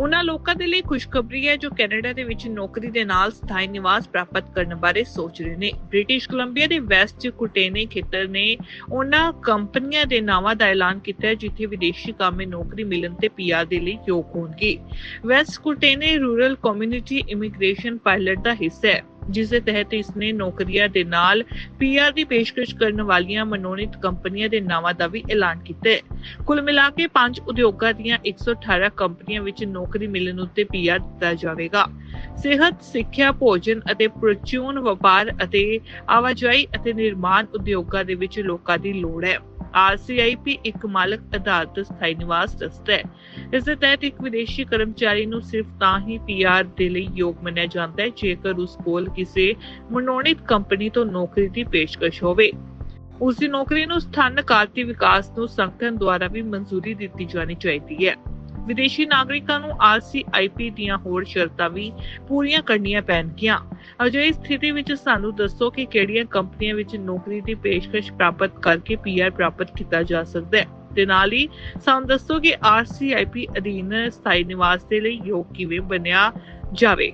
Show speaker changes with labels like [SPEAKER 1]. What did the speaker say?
[SPEAKER 1] ਉਹਨਾਂ ਲੋਕਾਂ ਦੇ ਲਈ ਖੁਸ਼ਖਬਰੀ ਹੈ ਜੋ ਕੈਨੇਡਾ ਦੇ ਵਿੱਚ ਨੌਕਰੀ ਦੇ ਨਾਲ ਸਥਾਈ ਨਿਵਾਸ ਪ੍ਰਾਪਤ ਕਰਨ ਬਾਰੇ ਸੋਚ ਰਹੇ ਨੇ। ਬ੍ਰਿਟਿਸ਼ ਕੋਲੰਬੀਆ ਦੇ ਵੈਸਟ ਕੁਟੇਨੇ ਖੇਤਰ ਨੇ ਉਹਨਾਂ ਕੰਪਨੀਆਂ ਦੇ ਨਾਵਾਂ ਦਾ ਐਲਾਨ ਕੀਤਾ ਹੈ ਜਿੱਥੇ ਵਿਦੇਸ਼ੀ ਕਾਮੇ ਨੌਕਰੀ ਮਿਲਣ ਤੇ ਪੀਆਰ ਦੇ ਲਈ ਯੋਗ ਹੋਣਗੇ। West Kootenay rural community immigration pilot ਦਾ ਹਿੱਸਾ ਹੈ। ਜਿਸ ਦੇ ਤਹਿਤ ਇਸਨੇ ਨੌਕਰੀਆਂ ਦੇ ਨਾਲ ਪੀਆਰ ਦੀ ਪੇਸ਼ਕਸ਼ ਕਰਨ ਵਾਲੀਆਂ ਮਨੋਨੀਤ ਕੰਪਨੀਆਂ ਦੇ ਨਾਵਾਂ ਦਾ ਵੀ ਐਲਾਨ ਕੀਤਾ ਹੈ। ਕੁੱਲ ਮਿਲਾ ਕੇ ਪੰਜ ਉਦਯੋਗਾਂ ਦੀਆਂ 118 ਕੰਪਨੀਆਂ ਵਿੱਚ ਨੌਕਰੀ ਮਿਲਣ ਉੱਤੇ ਪੀਆਰ ਦਿੱਤਾ ਜਾਵੇਗਾ। ਸਿਹਤ, ਸਿੱਖਿਆ, ਭੋਜਨ ਅਤੇ ਪ੍ਰਚੂਨ ਵਪਾਰ ਅਤੇ ਆਵਾਜਾਈ ਅਤੇ ਨਿਰਮਾਣ ਉਦਯੋਗਾਂ ਦੇ ਵਿੱਚ ਲੋਕਾਂ ਦੀ ਲੋੜ ਹੈ। RCIP ਇੱਕ ਮਾਲਕ ਆਧਾਰਿਤ ਸਥਾਈ ਨਿਵਾਸ ਰਸਤਾ ਹੈ। ਇਸ ਦੇ ਤਹਿਤ ਇੱਕ ਵਿਦੇਸ਼ੀ ਕਰਮਚਾਰੀ ਨੂੰ ਸਿਰਫ ਤਾਂ ਹੀ ਪੀਆਰ ਦੇ ਲਈ ਯੋਗ ਮੰਨਿਆ ਜਾਂਦਾ ਹੈ, ਜੇਕਰ ਉਸ ਕੋਲ ਕਿਸੇ ਮਨੋਨੀਤ ਕੰਪਨੀ ਤੋਂ ਨੌਕਰੀ ਦੀ ਪੇਸ਼ਕਸ਼ ਹੋਵੇ। ਉਸ ਦੀ ਨੌਕਰੀ ਨੂੰ ਸਥਾਨਕ ਆਰਥਿਕ ਵਿਕਾਸ ਨੂੰ ਸੰਗਠਨ ਦੁਆਰਾ ਵੀ ਮਨਜ਼ੂਰੀ ਦਿੱਤੀ ਜਾਣੀ ਚਾਹੀਦੀ ਹੈ। ਵਿਦੇਸ਼ੀ ਨਾਗਰਿਕਾਂ ਨੂੰ RCIP ਦੀਆਂ ਹੋਰ ਸ਼ਰਤਾਂ ਵੀ ਪੂਰੀਆਂ ਕਰਨੀਆਂ ਪੈਣਗੀਆਂ। ਅਜਿਹੀ ਸਥਿਤੀ ਵਿੱਚ ਸਾਨੂੰ ਦੱਸੋ ਕਿ ਕਿਹੜੀਆਂ ਕੰਪਨੀਆਂ ਵਿੱਚ ਨੌਕਰੀ ਦੀ ਪੇਸ਼ਕਸ਼ ਪ੍ਰਾਪਤ ਕਰਕੇ ਪੀਆਰ ਪ੍ਰਾਪਤ ਕੀਤਾ ਜਾ ਸਕਦਾ ਹੈ। ਤੇ ਨਾਲ ਹੀ ਸਾਨੂੰ ਦੱਸੋ ਕਿ RCIP ਅਧੀਨ ਸਥਾਈ ਨਿਵਾਸ ਦੇ ਲਈ ਯੋਗ ਕਿਵੇਂ ਬਣਿਆ ਜਾਵੇ।